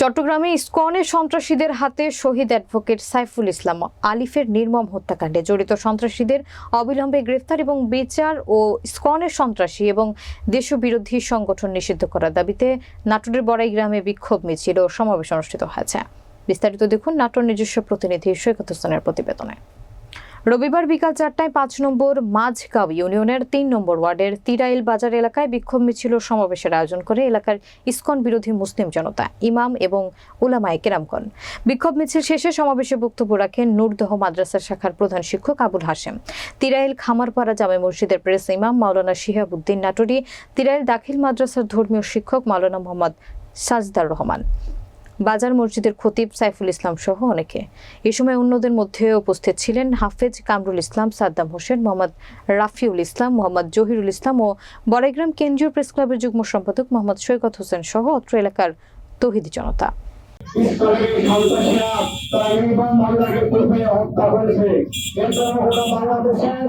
চট্টগ্রামে ইস্কনের সন্ত্রাসীদের হাতে শহীদ অ্যাডভোকেট সাইফুল ইসলাম আলিফের নির্মম হত্যাকাণ্ডে জড়িত সন্ত্রাসীদের অবিলম্বে গ্রেফতার এবং বিচার ও ইস্কনের সন্ত্রাসী এবং দেশবিরোধী সংগঠন নিষিদ্ধ করার দাবিতে নাটোরের বড়াই গ্রামে বিক্ষোভ মিছিল ও সমাবেশ অনুষ্ঠিত হয়েছে। বিস্তারিত দেখুন নাটোর নিজস্ব প্রতিনিধি সৈকত হোসেনের প্রতিবেদনে। রবিবার বিকাল চারটায় পাঁচ নম্বর মাঝগাঁও ইউনিয়নের তিন নম্বর ওয়ার্ডের তিরাইল বাজার এলাকায় বিক্ষোভ মিছিল সমাবেশের আয়োজন করে এলাকার ইসকন বিরোধী মুসলিম জনতা, ইমাম এবং উলামায়ে কেরামগণ বিক্ষোভ মিছিল শেষে সমাবেশে বক্তব্য রাখেন নূরদহ মাদ্রাসা শাখার প্রধান শিক্ষক আবুল হাসেম তিরাইল খামারপাড়া জামে মসজিদের প্রেস ইমাম মাওলানা শিহাবুদ্দিন নাটুরি, তিরাইল দাখিল মাদ্রাসার ধর্মীয় শিক্ষক মাওলানা মোহাম্মদ সাজদার রহমান। বাজার মসজিদের খতিব সাইফুল ইসলাম সহ অনেকে। এ সময় অন্যদের মধ্যে উপস্থিত ছিলেন হাফেজ কামরুল ইসলাম, সাদ্দাম হোসেন, মোহাম্মদ রাফিউল ইসলাম, মোহাম্মদ জহিরুল ইসলাম ও বড়াইগ্রাম কেন্দ্রীয় প্রেস ক্লাবের যুগ্ম সম্পাদক মোহাম্মদ সৈকত হোসেন সহ অত্র এলাকার তহিদি জনতা। হত্যা করেছে বাংলাদেশের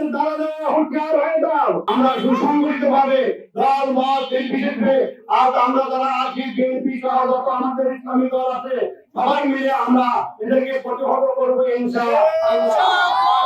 ভারতের দালালে হুঁশিয়ার হয়ে দাও আমরা সুসংগঠিত ভাবে দল, মত নির্বিশেষে আজ আমরা যারা আছি, বিএনপি সহ যত আমাদের ইসলামী দল আছে, সবাই মিলে আমরা এদেরকে প্রতিহত করব ইনশাআল্লাহ।